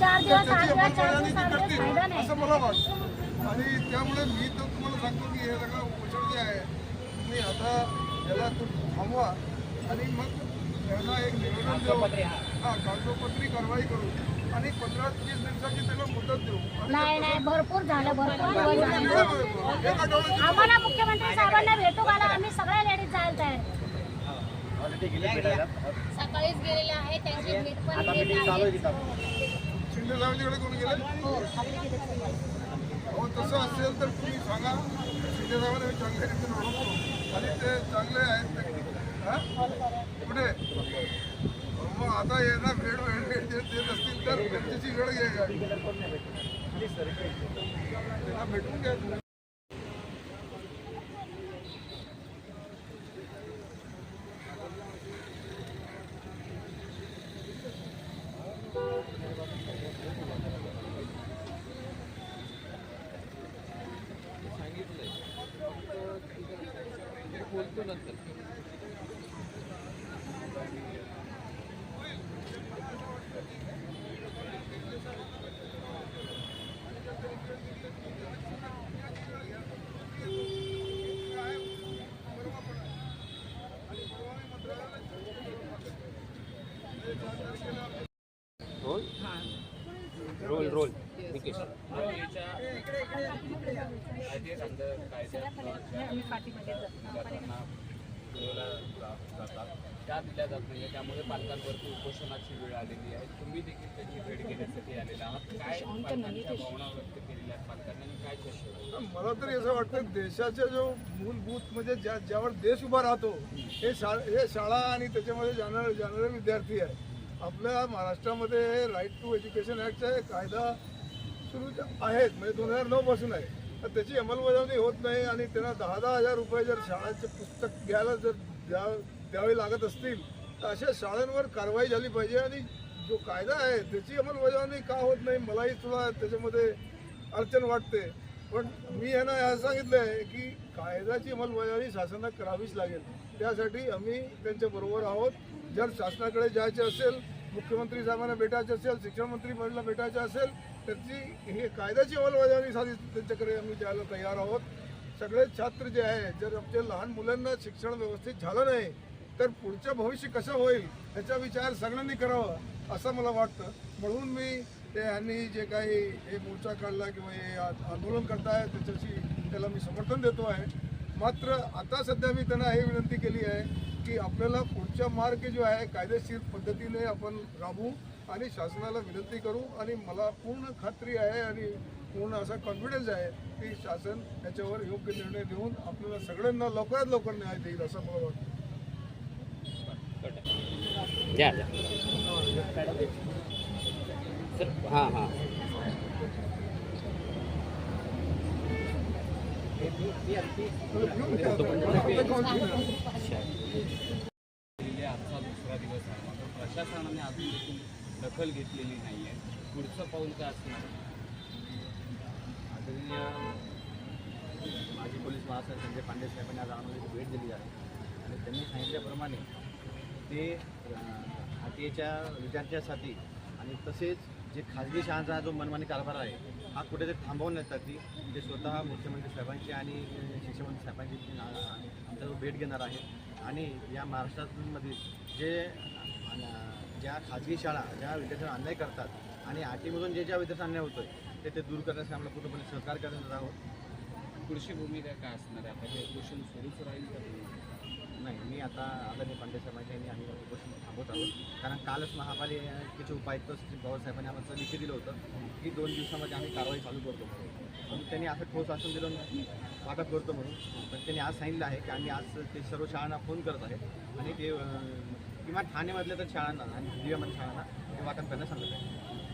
चार दिवस आठ दिवस चार दिवस ती आठ दिवस फायदा नाही असं मला वाटतं. आणि त्यामुळे मी तर तुम्हाला सांगतो की हे सगळं उपोषण जे आहे तुम्ही आता याला तुम्ही थांबवा. आणि मग त्यांना एक निवेदन देऊ हा. कागदोपत्री कारवाई करू. आणि पंधरा वीस दिवसाची त्याला मुदत देऊ. नाही नाही भरपूर झालं भरपूर आम्हाला मुख्यमंत्री साहेबांना भेटू घाला आम्ही सगळ्या लेडीज जायला तयार आहे. सकाळीच गेलेले आहे त्यांची मीट पण. शिंदे साहेबांच्याकडे कोण गेले? हो तसं असेल तर तुम्ही सांगा. शिंदे साहेबांना मी चांगल्या रीतीने ओळखतो. आणि ते चांगले आहेत ते. हा? कुठे? मग आता येणार वेळ वेळ देत असतील तर त्यांची वेळ त्यांना भेटून घ्या. तुम्ही. रोल रोल निकेश त्या दिल्या जात नाही त्यामुळे पालकांवरती उपोषणाची वेळ आलेली आहे. तुम्ही देखील त्याची भेट घेण्यासाठी आलेला आहात. काय पालकांच्या भावना व्यक्त केलेल्या आहेत पालकांनी काय मला तरी असं वाटतं देशाचा जो मूलभूत म्हणजे ज्या ज्यावर देश उभा राहतो हे शा हे शाळा आणि त्याच्यामध्ये जाणार जाणारे विद्यार्थी आहे आपल्या महाराष्ट्रामध्ये राईट टू एज्युकेशन ॲक्टचा एक कायदा सुरू आहेत. म्हणजे दोन हजार नऊ पासून आहे. त्याची अंमलबजावणी होत नाही आणि त्यांना दहा दहा हजार रुपये जर शाळेचे पुस्तक घ्यायला जर द्या द्यावे लागत असतील तर अशा शाळांवर कारवाई झाली पाहिजे आणि जो कायदा आहे त्याची अंमलबजावणी का होत नाही मलाही सुद्धा त्याच्यामध्ये अडचण वाटते. पण मी यांना असं सांगितलं आहे की कायद्याची अंमलबजावणी शासनाला करावीच लागेल. त्यासाठी आम्ही त्यांच्याबरोबर आहोत. जर शासनाकडे जायचे असेल मुख्यमंत्री साहेबांना भेटायचे असेल शिक्षण मंत्री भेटायचे असेल त्याची हे कायद्याची अंमलबजावणी साधी त्यांच्याकडे आम्ही द्यायला तयार आहोत. सगळे छात्र जे आहे जर आमच्या लहान मुलांना शिक्षण व्यवस्थित झालं नाही तर पुढचं भविष्य कसं होईल ह्याचा विचार सगळ्यांनी करावा असं मला वाटतं. म्हणून मी ते यांनी जे काही हे मोर्चा काढला किंवा हे आंदोलन करताय त्याच्याशी त्याला मी समर्थन देतो आहे. मात्र आता सध्या मी त्यांना हे विनंती केली आहे की आपल्याला पुढचा मार्ग जो आहे कायदेशीर पद्धतीने आपण राबवू. आणि शासनाला विनंती करू आणि मला पूर्ण खात्री आहे आणि पूर्ण असा कॉन्फिडन्स आहे की शासन याच्यावर योग्य निर्णय देऊन आपल्याला सगळ्यांना लवकरात लवकर न्याय देईल असं मला वाटतं. हां हां. आजचा दुसरा दिवस आहे. मात्र प्रशासनाने अजून देखील दखल घेतलेली नाही आहे पुढचं पाऊल काय असणार? आदरणीय माजी पोलीस महासंघ संजय पांडे साहेबांनी आज आम्हाला भेट दिली आहे. आणि त्यांनी सांगितल्याप्रमाणे ते हातीच्या विद्यार्थ्यांसाठी आणि तसेच जे खाजगी शाळांचा जो मनमानी कारभार आहे हा कुठेतरी थांबवण्यासाठी ते. म्हणजे स्वतः मुख्यमंत्री साहेबांची आणि शिक्षणमंत्री साहेबांची आमच्या भेट घेणार आहे आणि या महाराष्ट्रामधील जे ज्या खाजगी शाळा ज्या विद्यार्थ्यांना अन्याय करतात आणि आटीमधून जे ज्या विद्यार्थ्यांना अन्याय होतोय ते ते दूर करण्यासाठी आम्हाला पूर्णपणे सहकार्य करणार आहोत. पुढची भूमिका काय असणार आहे? आता हे उपोषण सुरूच राहील का नाही मी आता आदरणीय पांडे साहेबांच्या यांनी आम्ही उपोषण थांबवत आहोत. कारण कालच महापालिकेचे उपायुक्त श्री पवारसाहेबांनी आम्हाला लिखी दिलं होतं की दोन दिवसामध्ये आम्ही कारवाई चालू करतो म्हणून. त्यांनी असं ठोस आश्वासन दिलं वाटप करतो म्हणून. पण त्यांनी आज सांगितलं आहे की आम्ही आज ते सर्व शाळांना फोन करत आहे आणि ते किंवा ठाणेमधल्या तर शाळांना आणि जिल्ह्यामधल्या शाळांना ते वाटप करण्यास सांगत आहे.